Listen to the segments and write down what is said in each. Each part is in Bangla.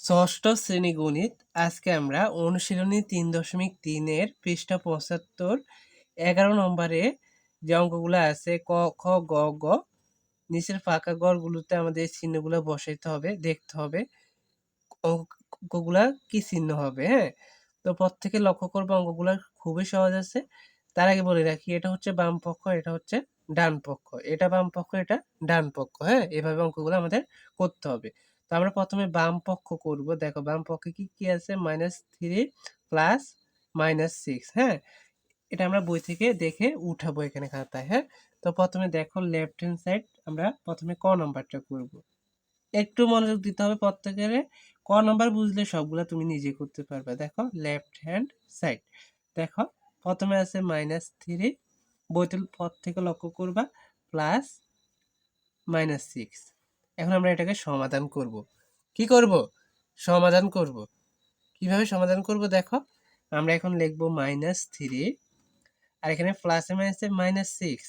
ষষ্ঠ শ্রেণি গণিত। আজকে আমরা অনুশীলনী তিন দশমিক তিনের পৃষ্ঠা পঁচাত্তর, এগারো নম্বরে যে অঙ্কগুলো আছে, ক, খ, গ গ, নিচের ফাঁকা গড়গুলোতে আমাদের চিহ্নগুলো বসাইতে হবে, দেখতে হবে অঙ্কগুলা কি চিহ্ন হবে হ্যাঁ? তো প্রত্যেকে লক্ষ্য করব অঙ্কগুলো খুবই সহজ আছে। তার আগে বলে রাখি, এটা হচ্ছে বাম পক্ষ, এটা হচ্ছে ডান পক্ষ। এটা বাম পক্ষ, এটা ডান পক্ষ হ্যাঁ? এভাবে অঙ্কগুলো আমাদের করতে হবে। তো আমরা প্রথমে বাম পক্ষ করব। দেখো, বাম পক্ষে কি কি আছে? Minus three plus minus six হ্যাঁ? এটা আমরা বই থেকে দেখে উঠাবো এখানে খাতায় হ্যাঁ? তো প্রথমে দেখো লেফট হ্যান্ড সাইড আমরা প্রথমে ক নাম্বারটা করব। একটু মনোযোগ দিতে হবে প্রত্যেকের। ক নাম্বার বুঝলে সবগুলো তুমি নিজে করতে পারবে। দেখো লেফট হ্যান্ড সাইড দেখো, প্রথমে আছে মাইনাস থ্রি বইতুল পথ থেকে লক্ষ্য করবা প্লাস মাইনাস সিক্স এখন আমরা এটাকে সমাধান করব। কি করব? সমাধান করব। কীভাবে সমাধান করব দেখো? আমরা এখন লিখব মাইনাস থ্রি আর এখানে প্লাসে মাইনাসে মাইনাস সিক্স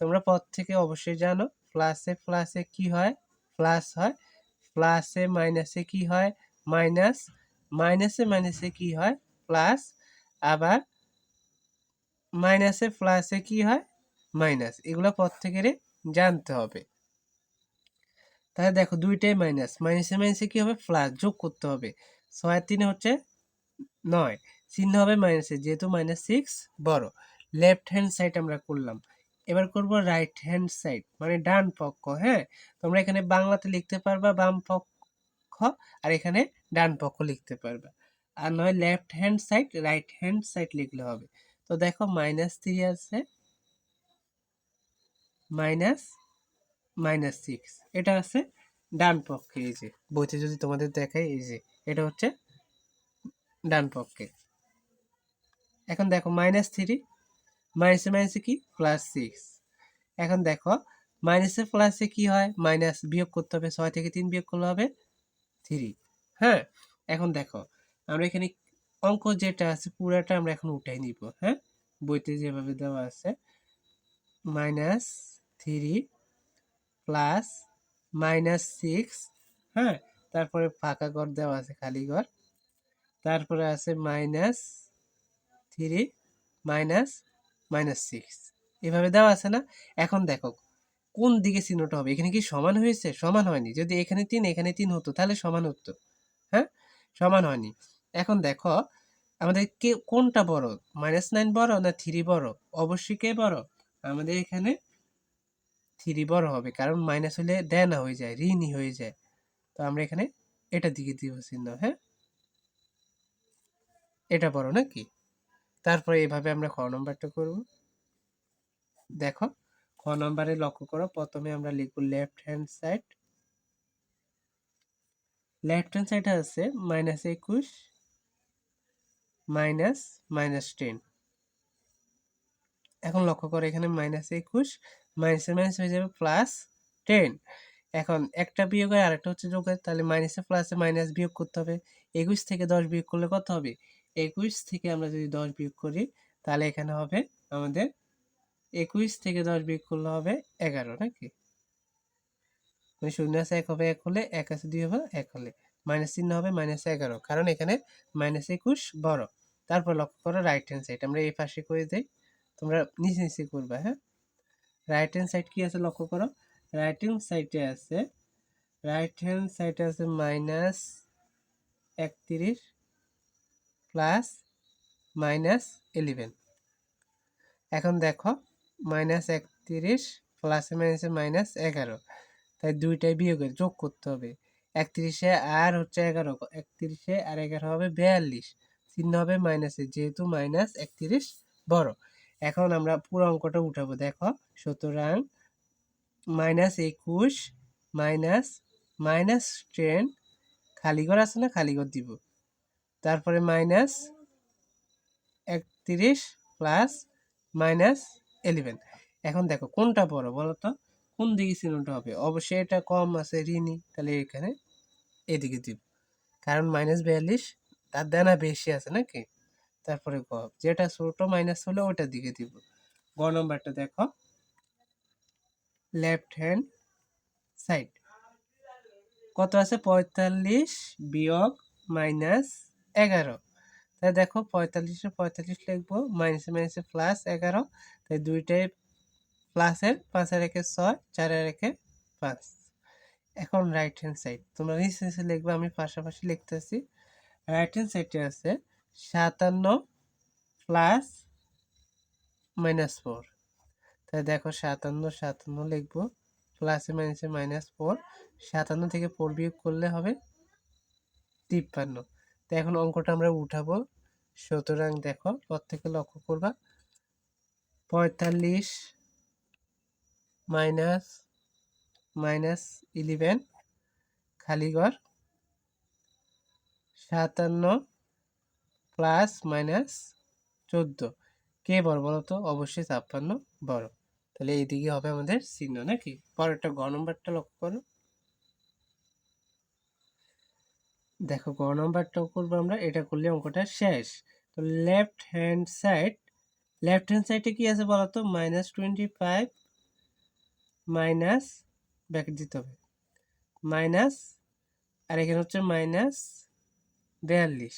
তোমরা পদ থেকে অবশ্যই জানো প্লাসে প্লাসে কি হয়? প্লাস হয়। প্লাসে মাইনাসে কি হয়? মাইনাস মাইনাসে মাইনাসে কি হয়? প্লাস আবার মাইনাসে প্লাসে কি হয়? মাইনাস এগুলো পদ থেকে জানতে হবে। তাহলে দেখো দুইটাই মাইনাস মাইনাসে মাইনাসে কি হবে? প্লাস যোগ করতে হবে। ছয় তিনে হচ্ছে নয়, চিহ্ন হবে মাইনাসে যেহেতু মাইনাস সিক্স বড়। লেফট হ্যান্ড সাইড আমরা করলাম। এবার করব রাইট হ্যান্ড সাইড মানে ডান পক্ষ হ্যাঁ? তোমরা এখানে বাংলাতে লিখতে পারবা, বাম পক্ষ, আর এখানে ডান পক্ষ লিখতে পারবা। আর নয় left hand side right hand side লিখলে হবে। তো দেখো মাইনাস থ্রি আছে মাইনাস মাইনাস সিক্স এটা আছে ডান পক্ষে, এই যে। বইতে যদি তোমাদের দেখায় এই যে, এটা হচ্ছে ডান পক্ষে। এখন দেখো মাইনাস থ্রি মাইনাসে মাইনাসে কি? প্লাস সিক্স এখন দেখো মাইনাসে প্লাসে কি হয়? মাইনাস বিয়োগ করতে হবে, ছয় থেকে তিন বিয়োগ করলে হবে থ্রি হ্যাঁ? এখন দেখো, আমরা এখানে অঙ্ক যেটা আছে, পুরাটা আমরা এখন উঠাই নিব হ্যাঁ? বইতে যেভাবে দেওয়া আছে minus three plus minus six হ্যাঁ? তারপরে ফাঁকা ঘর দেওয়া আছে, খালি ঘর। তারপরে আছে minus three minus minus six এভাবে দেওয়া আছে না? এখন দেখো, কোন দিকে চিহ্নটা হবে? এখানে কি সমান হয়েছে? সমান হয়নি। যদি এখানে তিন এখানে তিন হতো, তাহলে সমান হতো। হ্যাঁ? সমান হয়নি। এখন দেখো, আমাদের কে, কোনটা বড়? মাইনাস নাইন বড় না থ্রি বড়? অবশ্যই কে বড়? আমাদের এখানে থ্রি বড় হবে। কারণ মাইনাস হলে দেনা হয়ে যায় ঋণই হয়ে যায়। তো আমরা এখানে এটা দিকে দিব চিহ্ন হ্যাঁ? এটা বড় নাকি? তারপরে এভাবে আমরা খ নম্বরটা করব। দেখো, খ নম্বরে লক্ষ্য করো, প্রথমে আমরা লিখব left hand side left hand side আছে মাইনাস একুশ মাইনাস মাইনাস টেন এখন লক্ষ্য করো এখানে মাইনাস একুশ মাইনাসে মাইনাস হয়ে যাবে প্লাস টেন এখন একটা বিয়োগ হয়, আরেকটা হচ্ছে যোগ হয়, তাহলে মাইনাসে প্লাসে মাইনাস বিয়োগ করতে হবে। একুশ থেকে দশ বিয়োগ করলে কত হবে? একুশ থেকে আমরা যদি দশ বিয়োগ করি, তাহলে এখানে হবে আমাদের একুশ থেকে দশ বিয়োগ করলে হবে এগারো, নাকি? মানে শূন্য আছে, এক হবে, এক হলে, এক আছে, দুই হবে, এক হলে। মাইনাস চিহ্ন হবে মাইনাস এগারো। কারণ এখানে মাইনাস একুশ বড়। তারপর লক্ষ্য করো রাইট হ্যান্ড সাইড আমরা এই পাশে করে দিই। তোমরা নিচে নিচে করবা হ্যাঁ? রাইট হ্যান্ড সাইড কি আছে লক্ষ্য করো? রাইট হ্যান্ড সাইডে আছে রাইট হ্যান্ড সাইডে আছে মাইনাস একত্রিশ প্লাস মাইনাস ইলেভেন এখন দেখো মাইনাস একত্রিশ প্লাসে মাইনাসে মাইনাস এগারো। তাই দুইটাই বিয়োগের যোগ করতে হবে। একত্রিশে আর হচ্ছে এগারো, একত্রিশে আর এগারো হবে বিয়াল্লিশ। চিহ্ন হবে মাইনাসে যেহেতু মাইনাস একত্রিশ বড়। এখন আমরা পুরো অঙ্কটা উঠাবো। দেখো, সুতরাং মাইনাস একুশ মাইনাস মাইনাস টেন খালিঘর আছে না খালিঘর দিব? তারপরে মাইনাস একত্রিশ প্লাস মাইনাস এলেভেন এখন দেখো, কোনটা বড় বলো তো? কোন দিকে চিহ্নটা হবে? অবশ্যই এটা কম আছে, ঋণী। তাহলে এখানে এদিকে দিব। কারণ মাইনাস বিয়াল্লিশ, তার দানা বেশি আছে নাকি? তারপরে গ। যেটা ছোট মাইনাস হলে ওটার দিকে দিব। গ নম্বরটা দেখো। লেফট হ্যান্ড সাইড কত আছে? পঁয়তাল্লিশ বিয়োগ মাইনাস এগারো। তাই দেখো পঁয়তাল্লিশে পঁয়তাল্লিশ লিখব। মাইনাসে মাইনাসে প্লাস এগারো। তাই দুইটাই প্লাসের পাঁচের একে ছয় চারের একে পাঁচ। এখন রাইট হ্যান্ড সাইড তোমরা নিচে নিচে লিখবে, আমি পাশাপাশি লিখতেছি। রাইট হ্যান্ড সাইডে আছে। সাতান্ন প্লাস মাইনাস ফোর। তাই দেখো সাতান্ন সাতান্ন লিখব, প্লাসে মাইনাসে মাইনাস ফোর। সাতান্ন থেকে ফোর বিয়োগ করলে হবে তিপ্পান্ন। তো এখন অঙ্কটা আমরা উঠাবো। সুতরাং দেখো, প্রত্যেকে লক্ষ্য করবা, পঁয়তাল্লিশ মাইনাস মাইনাস ইলেভেন খালিগড় সাতান্ন প্লাস মাইনাস চোদ্দ। কে বড় বলো তো? অবশ্যই ছাপ্পান্ন বড়। তাহলে এইদিকে হবে আমাদের চিহ্ন নাকি? পরেরটা গ নম্বরটা লক্ষ্য করো। দেখো, গ নম্বরটাও করব আমরা, এটা করলে অঙ্কটা শেষ। তো left hand side left hand সাইডে কি আছে বলো তো? Minus twenty five minus bracket দিতে হবে। মাইনাস আর এখানে হচ্ছে মাইনাস বিয়াল্লিশ।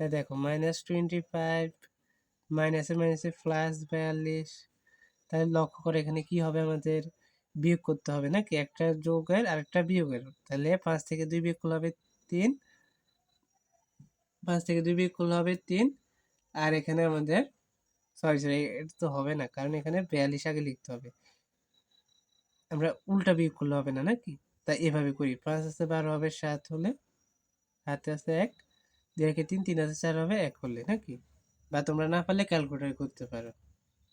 তাই দেখো মাইনাস টোয়েন্টি ফাইভ মাইনাসে মাইনাসে প্লাস বিয়াল্লিশ, তাহলে লক্ষ্য করে এখানে কি হবে আমাদের? বিয়োগ করতে হবে নাকি? একটা যোগের আর একটা বিয়োগের। তাহলে পাঁচ থেকে দুই বিয়োগ করলে হবে তিন, পাঁচ থেকে দুই বিয়োগ করলে হবে তিন, আর এখানে আমাদের সরি সরি এটা তো হবে না, কারণ এখানে বিয়াল্লিশ আগে লিখতে হবে। আমরা উল্টা বিয়োগ করলে হবে না নাকি? তাই এভাবে করি, পাঁচ আছে বারো হবে সাত হলে হাতে আছে এক দুই একে তিন তিন হাজার চার হবে, এক হলে, নাকি? বা তোমরা না পারলে ক্যালকুলেটার করতে পারো।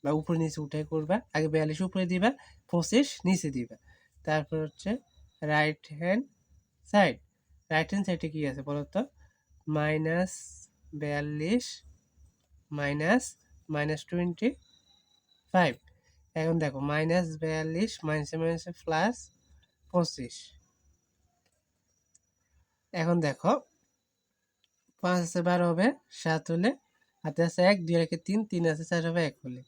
বা উপরে নিচে উঠে করবা, আগে বিয়াল্লিশ উপরে দিবা, পঁচিশ নিচে দিবা। তারপর হচ্ছে right hand side right hand সাইডে কী আছে বলো তো? মাইনাস বিয়াল্লিশ মাইনাস মাইনাস টোয়েন্টি ফাইভ এখন দেখো মাইনাস বিয়াল্লিশ মাইনাসে মাইনাসে প্লাস পঁচিশ। এখন দেখো পাঁচ আছে, বারো হবে, সাত হলে, হাতে আছে এক, দুই রেখে তিন তিন আছে, চার হবে, এক হলে।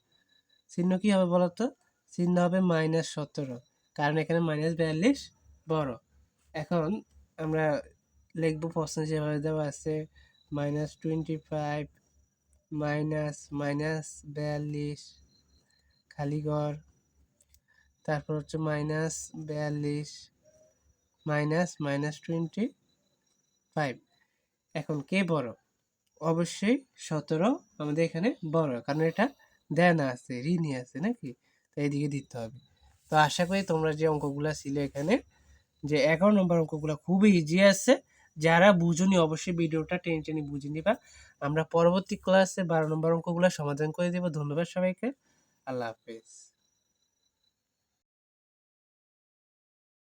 চিহ্ন কি হবে বলো তো চিহ্ন হবে মাইনাস সতেরো, কারণ এখানে মাইনাস বিয়াল্লিশ বড়। এখন আমরা লিখব প্রশ্ন যেভাবে দেওয়া আছে, minus twenty five, minus minus বিয়াল্লিশ, খালি তারপর হচ্ছে মাইনাস বিয়াল্লিশ, মাইনাস মাইনাস টোয়েন্টি ফাইভ। এখন কে বড়? অবশ্যই সতেরো, আমাদের এখানে বড়, কারণ এটা দেন আছে, ঋণই আছে নাকি? তো এইদিকে দিতে হবে। তো আশা করি তোমরা যে অঙ্কগুলো ছিল এখানে, যে এগারো নম্বর অঙ্কগুলো খুবই ইজি আছে। যারা বুঝুনি অবশ্যই ভিডিওটা টেনে টেনে বুঝে নিবা। আমরা পরবর্তী ক্লাসে বারো নম্বর অঙ্কগুলো সমাধান করে দেবো। ধন্যবাদ সবাইকে। আল্লাহ হাফেজ।